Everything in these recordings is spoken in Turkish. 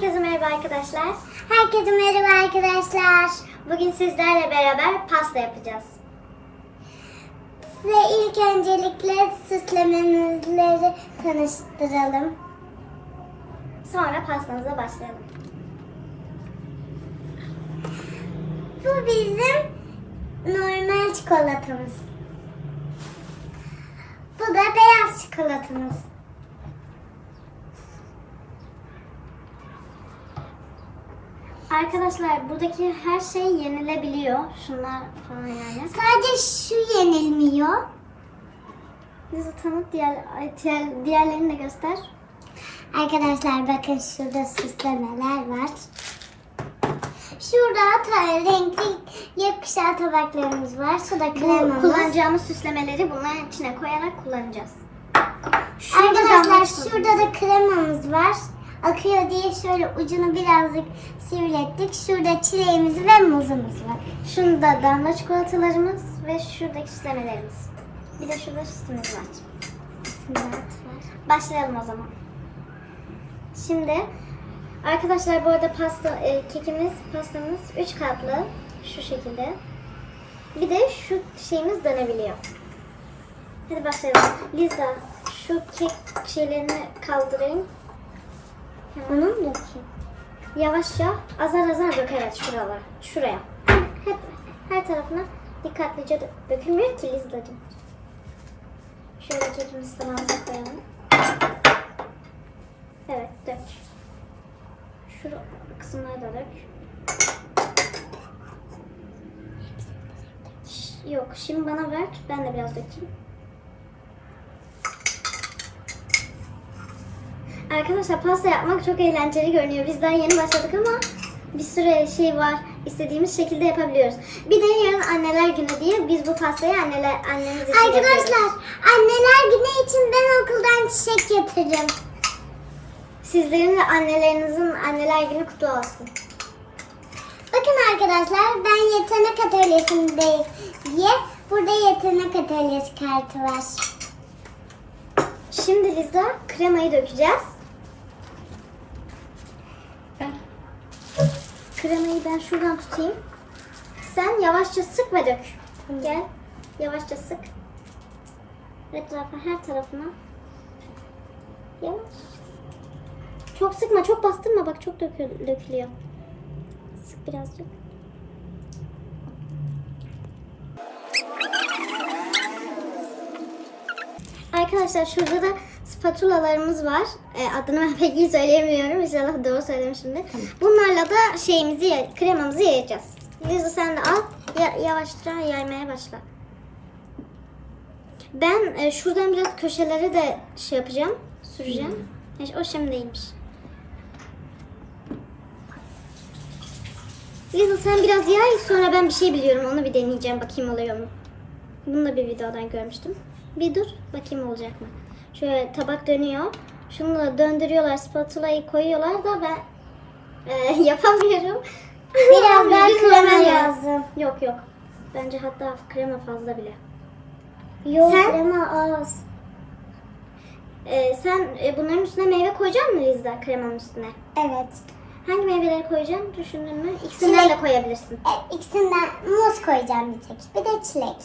Herkese merhaba arkadaşlar. Herkese merhaba arkadaşlar. Bugün sizlerle beraber pasta yapacağız. Size ilk öncelikle süslememizleri tanıştıralım. Sonra pastamıza başlayalım. Bu bizim normal çikolatamız. Bu da beyaz çikolatamız. Arkadaşlar buradaki her şey yenilebiliyor. Şunlar falan yani. Sadece şu yenilmiyor. Bizi tanıt diğer, diğer, diğerlerini de göster. Arkadaşlar bakın şurada süslemeler var. Şurada renkli yakışan tabaklarımız var. Şurada kremamız. kullanacağımız süslemeleri bunların içine koyarak kullanacağız. Şurada Arkadaşlar şurada da kremamız var. Akıyor diye şöyle ucunu birazcık sivrilettik. Şurada çileğimiz ve muzumuz var. Şurada damla çikolatalarımız ve şuradaki süslemelerimiz. Bir de şurada sütümüz var. Başlayalım o zaman. Şimdi arkadaşlar bu arada pasta e, kekimiz, pastamız 3 katlı şu şekilde. Bir de şu şeyimiz dönebiliyor. Hadi başlayalım. Liza şu kek şeylerini kaldırayım. Onu mu dökeyim? Yavaşça azar azar dök evet şuralara. Şuraya. Hep her tarafına dikkatlice dö- dökülmüyor ki Lizda'cığım. Şöyle kekimizi tabağımıza koyalım. Evet dök. Şu kısımları da dök. Yok şimdi bana ver ben de biraz dökeyim. Arkadaşlar pasta yapmak çok eğlenceli görünüyor. Biz daha yeni başladık ama bir sürü şey var. İstediğimiz şekilde yapabiliyoruz. Bir de yarın anneler günü diye biz bu pastayı anneler annemiz için yapıyoruz. Arkadaşlar anneler günü için ben okuldan çiçek getiririm. Sizlerin ve annelerinizin anneler günü kutlu olsun. Bakın arkadaşlar ben yetenek atölyesindeyim diye burada yetenek atölyesi kartı var. Şimdi Liza kremayı dökeceğiz. Kremayı ben şuradan tutayım. Sen yavaşça sık ve dök. Gel. Yavaşça sık. Etrafa her tarafına. Yavaş. Çok sıkma, çok bastırma. Bak çok dökü- dökülüyor. Sık birazcık. Arkadaşlar şurada da spatulalarımız var. E, adını ben pek iyi söyleyemiyorum. İnşallah doğru söylemişimdir. Bunlarla da şeyimizi, kremamızı yayacağız. Liza sen de al. Ya, yavaşça yaymaya başla. Ben e, şuradan biraz köşelere de şey yapacağım. Süreceğim. E, O şimdiymiş. Liza sen biraz yay sonra ben bir şey biliyorum. Onu bir deneyeceğim. Bakayım oluyor mu? Bunu da bir videodan görmüştüm. Bir dur. Bakayım olacak mı? Şöyle tabak dönüyor. Şunu da döndürüyorlar. Spatulayı koyuyorlar da ben e, yapamıyorum. Biraz daha krema lazım. Yok yok. Bence hatta krema fazla bile. Yok Sen- krema az. E, sen e, bunların üstüne meyve koyacak mısın Lizda kremanın üstüne? Evet. Hangi meyveleri koyacaksın düşündün mü? İkisinden Çilek. de koyabilirsin. E, ikisinden muz koyacağım bir tek. Bir de çilek.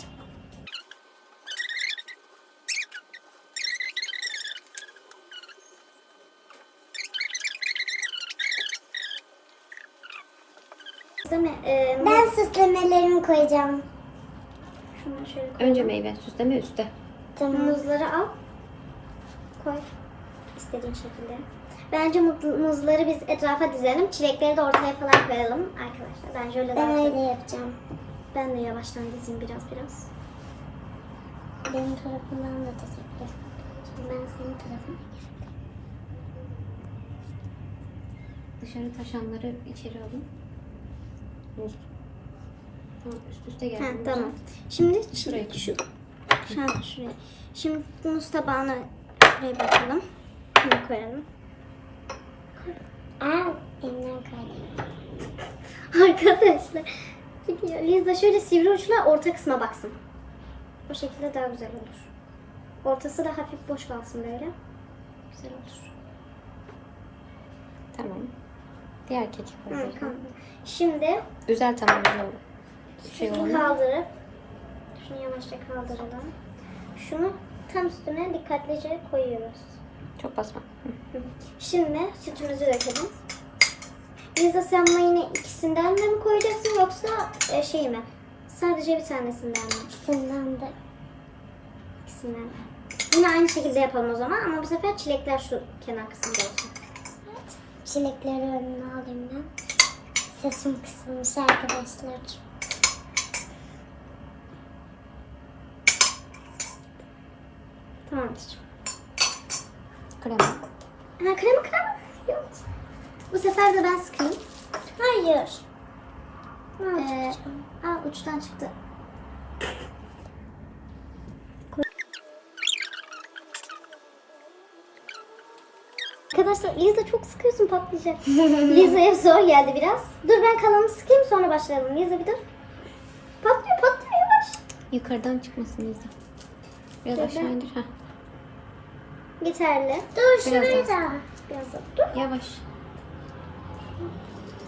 Değil mi? E, muz- Ben süslemelerimi koyacağım. Şöyle koy. Önce meyve, süsleme üstte. Tamam. Muzları al. Koy. İstediğin şekilde. Bence muz- muzları biz etrafa dizelim. Çilekleri de ortaya falan koyalım arkadaşlar. Bence öyle Ben öyle yapacağım. Ben de yavaştan dizeyim biraz biraz. Benim tarafımdan da teşekkür Ben senin tarafına Dışarı taşanları içeri alın. Muz. Tamam, üst üste geldi. Ha, tamam. Şimdi Şuraya şu, şu, an şuraya. Şimdi muz tabağını şuraya bırakalım. Bunu koyalım. Aa, elimden kaydı. Arkadaşlar gidiyor. Liza şöyle sivri uçla orta kısma baksın. O şekilde daha güzel olur. Ortası da hafif boş kalsın böyle. Güzel olur. Tamam. Diğer keki tamam. Şimdi Düzelt ama öyle olur. Şey şunu kaldırıp şunu yavaşça kaldıralım. Şunu tam üstüne dikkatlice koyuyoruz. Çok basma. Hı. Şimdi sütümüzü dökelim. Liza sen buna yine ikisinden de mi koyacaksın yoksa e, şey mi? Sadece bir tanesinden mi? İkisinden de. İkisinden mi? Yine aynı şekilde yapalım o zaman ama bu sefer çilekler şu kenar kısımda olsun. Çilekleri önüne alayım ben. Sesim kısılmış arkadaşlar. Tamamdır. Krema. Ha, krema krema. Yok. Bu sefer de ben sıkayım. Hayır. Ee, aa, uçtan çıktı. Arkadaşlar Liza çok sıkıyorsun patlayacak. Liza'ya zor geldi biraz. Dur ben kalanını sıkayım sonra başlayalım. Liza bir dur. Patlıyor patlıyor yavaş. Yukarıdan çıkmasın Liza. Biraz aşağı indir. Heh. Yeterli. Dur Biraz şurayı daha. da. Biraz da dur. Yavaş.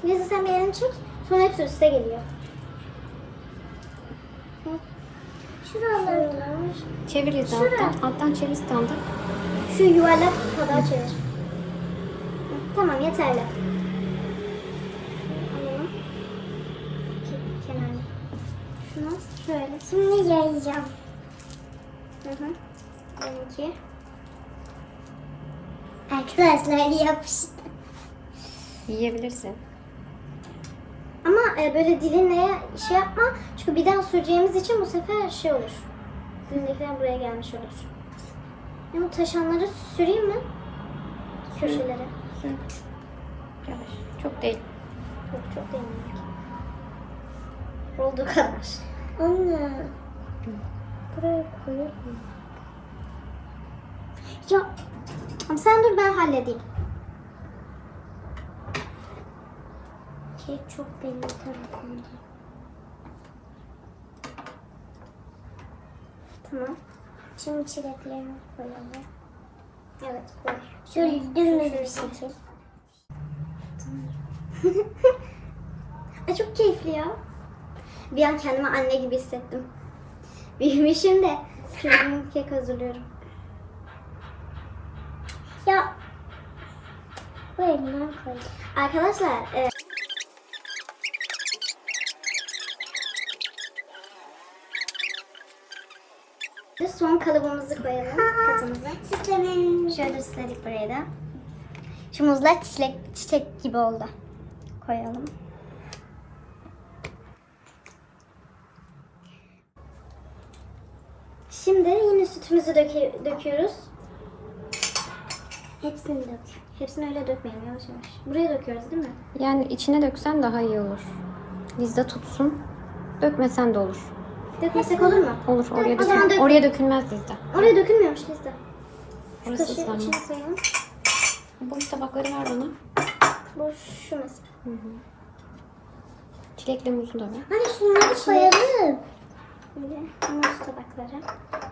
Liza sen bir elini çek. Sonra hepsi üste geliyor. Şuralar. Çevir Liza Şuraya. alttan. Alttan çevir standı. Şu yuvarlak kadar çevir. Hı, Tamam yeterli. Şunu alalım. Ke-. Şunu şöyle. Şimdi yayacağım. Hı hı. Benimki. Arkadaşlar yapıştı. Yiyebilirsin. Ama e, böyle dilinle şey yapma. Çünkü bir daha süreceğimiz için bu sefer şey olur. Dilindekiler buraya gelmiş olur. Ya bu taşanları süreyim mi? Köşelere. Sür. Yavaş. Çok değil. Yok çok değil. Olduğu kadar. Anne. Buraya mu? Ya sen dur ben halledeyim. Kek çok benim tarafımda. Tamam. Şimdi çileklerimi koyalım. Evet koy. Şöyle dümdüz bir şekil. Ay çok keyifli ya. Bir an kendimi anne gibi hissettim. Büyümüşüm de çocuğum kek hazırlıyorum. Ya. Bu elinden koy. Arkadaşlar e, son kalıbımızı koyalım katımıza. Sistemin Şöyle ısladık buraya da. Şu muzlar çiçek, çiçek gibi oldu. Koyalım. Şimdi yine sütümüzü döküyoruz. Hepsini dök. Hepsini öyle dökmeyelim yavaş yavaş. Buraya döküyoruz değil mi? Yani içine döksen daha iyi olur. Liza tutsun. Dökmesen de olur. Dökmesek olur mu? Olur. Oraya, o zaman dökül dök- oraya dökülmez Liza. Oraya dökülmüyormuş Lizde. Orası Kaşığı ıslanmaz. içine koyalım. Boş tabakları ver bana. Bu şu mesela. Çilekle muzu da ver. Hani şunları koyalım. Böyle muz tabakları.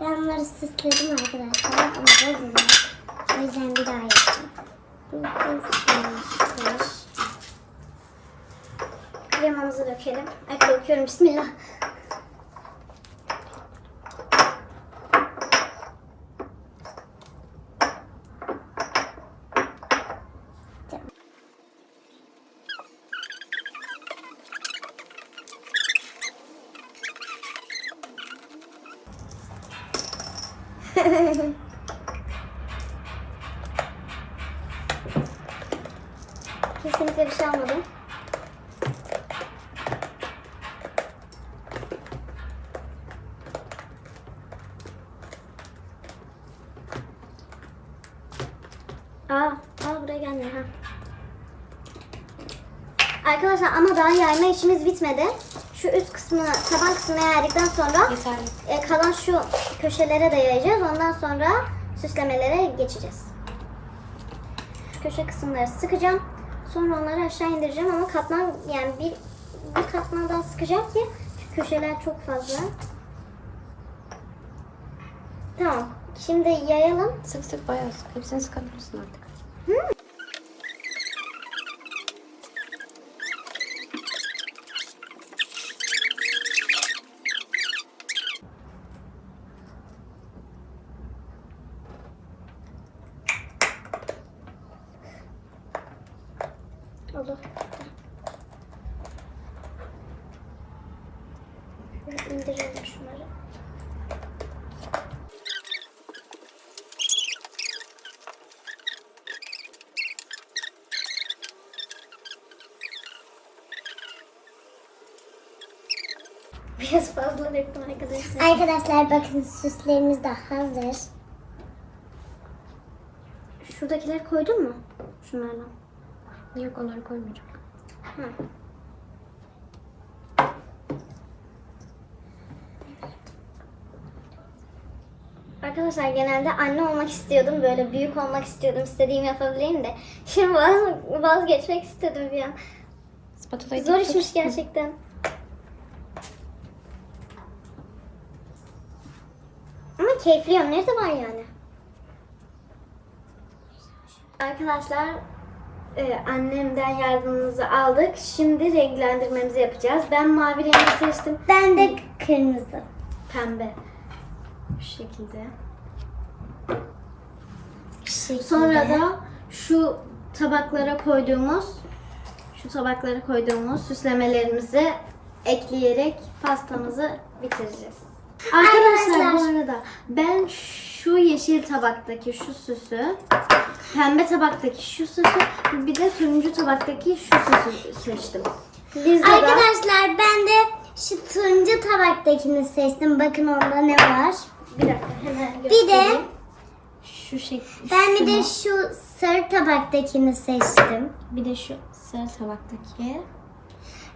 Ben bunları süsledim arkadaşlar ama bozuldu. O yüzden bir daha yapacağım. Kremamızı dökelim. Ay döküyorum bismillah. Kesinlikle bir şey almadım. Aa, aa buraya gelmiyor ha. Arkadaşlar yayma işimiz bitmedi. Şu üst kısmını, taban kısmını yaydıktan sonra e, kalan şu köşelere de yayacağız. Ondan sonra süslemelere geçeceğiz. Şu köşe kısımları sıkacağım. Sonra onları aşağı indireceğim ama katman yani bir, bir katman daha sıkacağım ki şu köşeler çok fazla. Tamam. Şimdi yayalım. Sık sık bayağı sık. Hepsini sıkabilirsin artık. Olur. Şöyle indirelim şunları. Biraz fazla döktüm arkadaşlar. Arkadaşlar bakın süslerimiz de hazır. Şuradakileri koydun mu? Şunlardan. Yok onları koymayacağım. Hı. Arkadaşlar genelde anne olmak istiyordum. Böyle büyük olmak istiyordum. İstediğimi yapabileyim de. Şimdi vaz- vazgeçmek istedim bir an. Spatulayı Zor işmiş gerçekten. Ama keyifli yönleri de var yani. Arkadaşlar e, annemden yardımımızı aldık. Şimdi renklendirmemizi yapacağız. Ben mavi rengi seçtim. Ben de kırmızı. Pembe. Bu şekilde. Şekilde. Sonra da şu tabaklara koyduğumuz şu tabaklara koyduğumuz süslemelerimizi ekleyerek pastamızı bitireceğiz. Arkadaşlar, Arkadaşlar. bu arada ben şu yeşil tabaktaki şu süsü, pembe tabaktaki şu süsü, bir de turuncu tabaktaki şu süsü seçtim. Da Arkadaşlar ben de şu turuncu tabaktakini seçtim. Bakın onda ne var. bir dakika hemen Bir de göstereyim. şu şekil. ben bir de şu sarı tabaktakini seçtim. bir de şu sarı tabaktaki,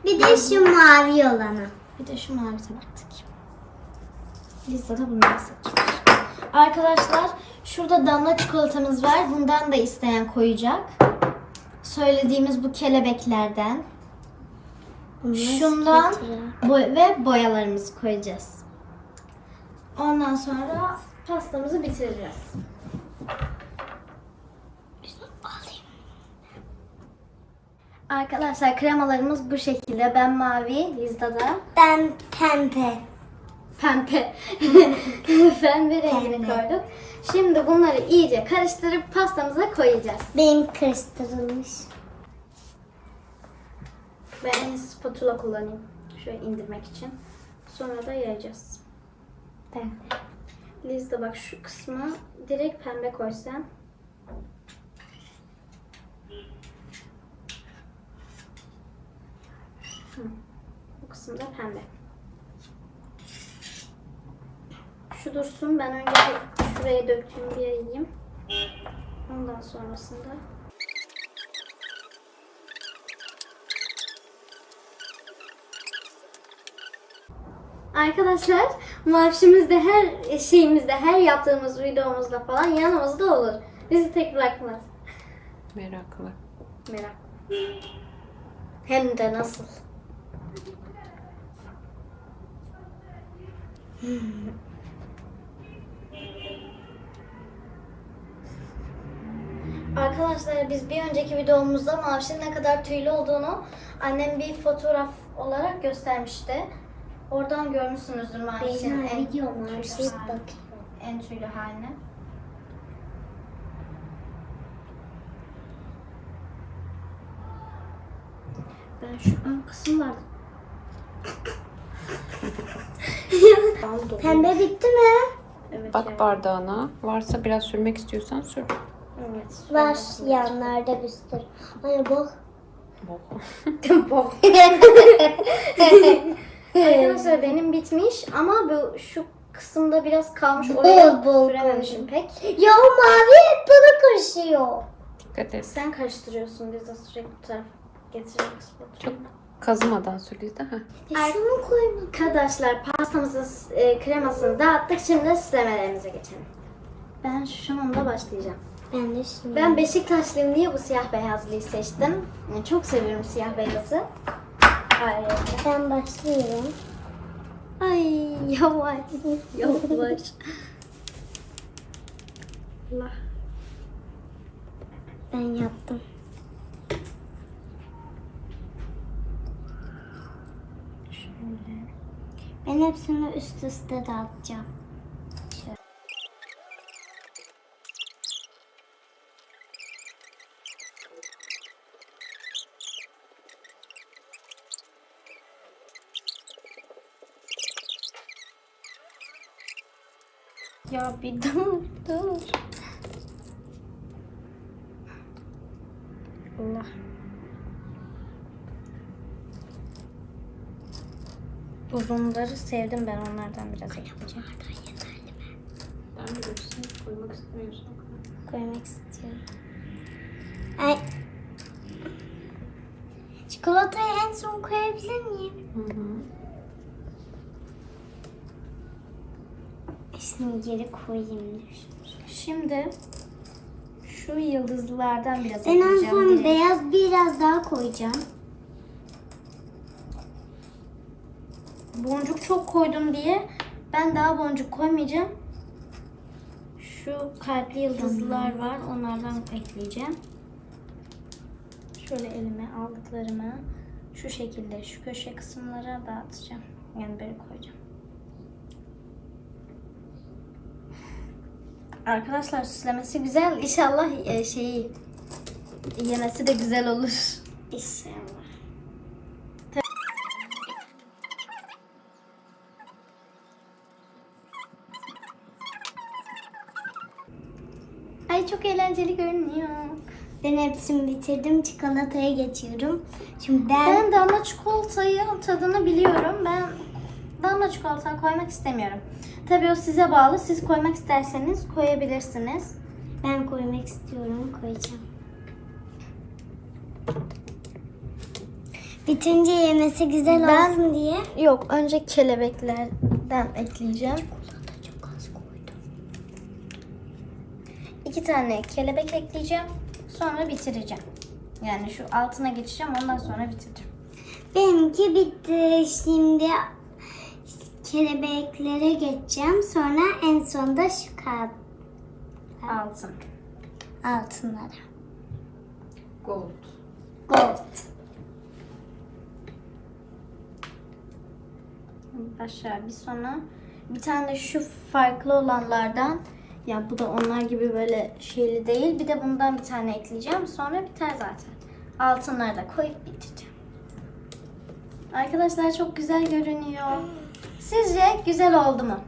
Bir de şu mavi olanı. bir de şu mavi tabaktaki. Lizza da bunları seçmiş. Arkadaşlar şurada damla çikolatamız var. Bundan da isteyen koyacak. Söylediğimiz bu kelebeklerden. Şundan boy- ve boyalarımızı koyacağız. Ondan sonra pastamızı bitireceğiz. Arkadaşlar kremalarımız bu şekilde. Ben mavi, Lizda da Ben pembe. pembe. pembe rengini Pembe. koyduk. Şimdi bunları iyice karıştırıp pastamıza koyacağız. Benim karıştırılmış. Ben spatula kullanayım. Şöyle indirmek için. Sonra da yayacağız. Ben Lizde bak şu kısmı direkt pembe koysan. Hı. Bu kısım da pembe. Şu dursun. Ben önce şuraya döktüğüm bir yayayım. Ondan sonrasında Arkadaşlar mavişimiz de her şeyimizde, her yaptığımız videomuzda falan yanımızda olur. Bizi tek bırakmaz. Meraklı. Merak. Hem de nasıl. Arkadaşlar biz bir önceki videomuzda Maviş'in ne kadar tüylü olduğunu annem bir fotoğraf olarak göstermişti. Oradan görmüşsünüzdür Maviş'in Benim en. Şey halini. bakıyorum. en tüylü halini. Ben şu ön kısım vardı. Pembe bitti mi? Evet, Bak yani. bardağına. Varsa biraz sürmek istiyorsan sür. Evet. Var yanlarda bir sürü. Ay bak. Oh. Arkadaşlar benim bitmiş ama bu şu kısımda biraz kalmış. Oraya Bol bol sürememişim pek. Ya o mavi hep bana karışıyor. Dikkat et. Sen karıştırıyorsun biz de sürekli bu tarafa getirmek Çok kazımadan sür Lizde. Heh. E şunu koyma. Arkadaşlar pastamızın e, kremasını dağıttık. Şimdi süslemelerimize geçelim. Ben şununla başlayacağım. Ben de şunu. Ben Beşiktaşlıyım diye bu siyah beyazlıyı seçtim. Yani çok seviyorum siyah beyazı. Ayrıca. Ben başlıyorum. Ay yavaş. Yavaş. Allah. Ben yaptım. Şöyle. Ben hepsini üst üste dağıtacağım. Şöyle. Ya bir dur dur. Allah. Uzunları sevdim ben onlardan biraz ekleyeceğim. Ben bilirsin. Koymak istemiyorsan. Koymak istiyorum. Ay. Çikolatayı en son koyabilir miyim? Hı hı. Şimdi geri koyayım. Şimdi şu yıldızlardan biraz Ben en ekleyeceğim. son direkt. beyaz biraz daha koyacağım. Boncuk çok koydum diye ben daha boncuk koymayacağım. Şu kalpli yıldızlar var. Onlardan ekleyeceğim. Şöyle elime aldıklarımı şu şekilde şu köşe kısımlara dağıtacağım. Yani böyle koyacağım. Arkadaşlar süslemesi güzel. İnşallah e, şeyi yemesi de güzel olur. İnşallah. Ay çok eğlenceli görünüyor. Ben hepsini bitirdim. Çikolataya geçiyorum. Şimdi ben, Ben damla çikolatayı tadını biliyorum. Ben damla çikolata koymak istemiyorum. Tabii o size bağlı. Siz koymak isterseniz koyabilirsiniz. ben koymak istiyorum. Koyacağım. Bitince yemesi güzel Ben- olsun diye. Yok önce kelebeklerden ekleyeceğim. Çikolata çok az koydum. İki tane kelebek ekleyeceğim. Sonra bitireceğim. Yani şu altına geçeceğim ondan sonra bitireceğim. Benimki bitti. Şimdi kelebeklere geçeceğim. Sonra en sonda şu kağıt Altın. altınlara. Gold. Gold. Aşağı bir sonra bir tane de şu farklı olanlardan ya bu da onlar gibi böyle şeyli değil. Bir de bundan bir tane ekleyeceğim. Sonra biter zaten. Altınları da koyup bitireceğim. Arkadaşlar çok güzel görünüyor. Sizce güzel oldu mu?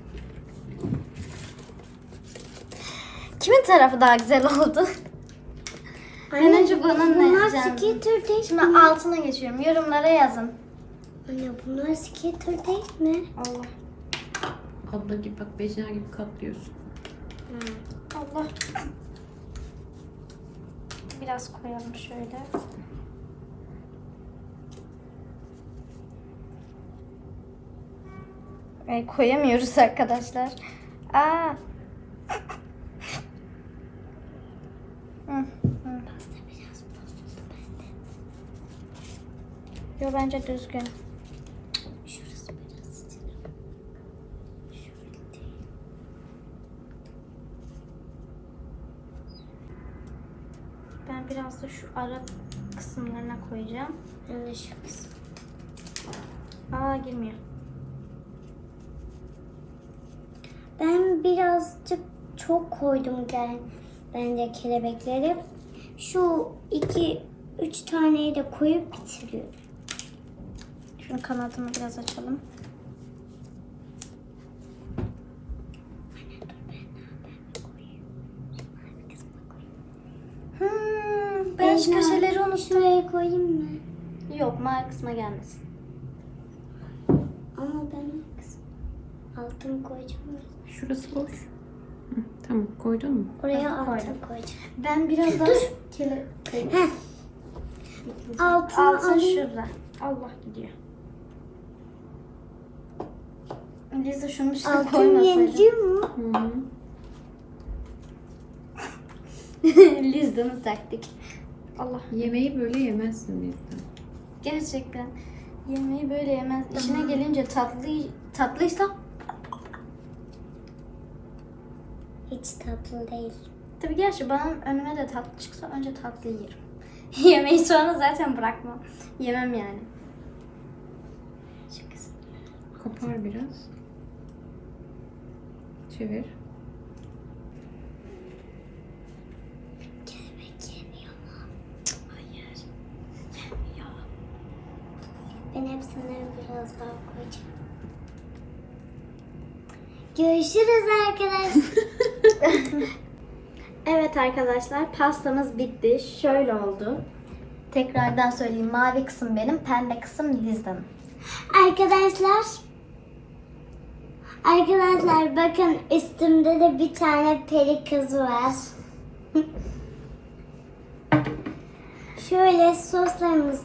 Kimin tarafı daha güzel oldu? Ben önce bunun ne bunlar skater değil Şimdi mi? altına geçiyorum. Yorumlara yazın. Anne bunlar skater değil mi? Allah. Abla gibi bak becer gibi katlıyorsun. Allah. Biraz koyalım şöyle. E, koyamıyoruz arkadaşlar. Aa. Yo bence düzgün. Şurası biraz sıcak. Şöyle değil. Ben biraz da şu ara kısımlarına koyacağım. Anne şu kısım. Aa girmiyor. Ben birazcık çok koydum gel bence kelebekleri. Şu iki üç taneyi de koyup bitiriyorum. Şunu kanadını biraz açalım. Beyza, köşeleri unuttum. Şuraya koyayım mı? Yok mavi kısma gelmesin. Ama ben altın koyacağım. Şurası boş. Hı, tamam koydun mu? Oraya Ben altın koydum. koyacağım. Ben biraz daha kele... Heh. Altın Altın alayım. şurada. Allah gidiyor. Liza şunu üstüne Altın koymasaydı. yeniliyor mu? Hı hı. Liza'nın taktik. Allah. Yemeği böyle yemezsin bizden. Gerçekten yemeği böyle yemez. İçine gelince tatlı tatlıysa Hiç tatlı değil. tabii gerçi bana önüme de tatlı çıksa önce tatlı yerim. Yemeği sonra zaten bırakmam. Yemem yani. Kısım. Kopar biraz. Çevir. Kelebek yemiyor mu? Hayır. Yemiyor. Ben hepsini biraz daha koyacağım. Görüşürüz arkadaşlar. Evet arkadaşlar pastamız bitti. Şöyle oldu. Tekrardan söyleyeyim. Mavi kısım benim, pembe kısım Lizda'nın. arkadaşlar. Arkadaşlar bakın üstümde de bir tane peri kız var. Şöyle soslarımız,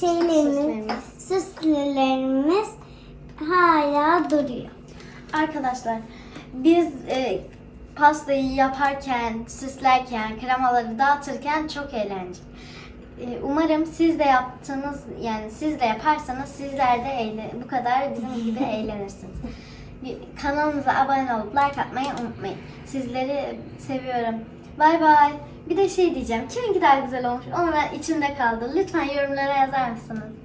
şeylerimiz, süslerimiz hala duruyor. Arkadaşlar biz e, pastayı yaparken, süslerken, kremaları dağıtırken çok eğlenceli. E, umarım siz de yaptığınız yani siz de yaparsanız sizler de eğlen, bu kadar bizim gibi eğlenirsiniz. Kanalımıza abone olup like atmayı unutmayın. Sizleri seviyorum. Bay bay. Bir de şey diyeceğim. Kiminki daha güzel olmuş? Onu ben içimde kaldı. Lütfen yorumlara yazar mısınız?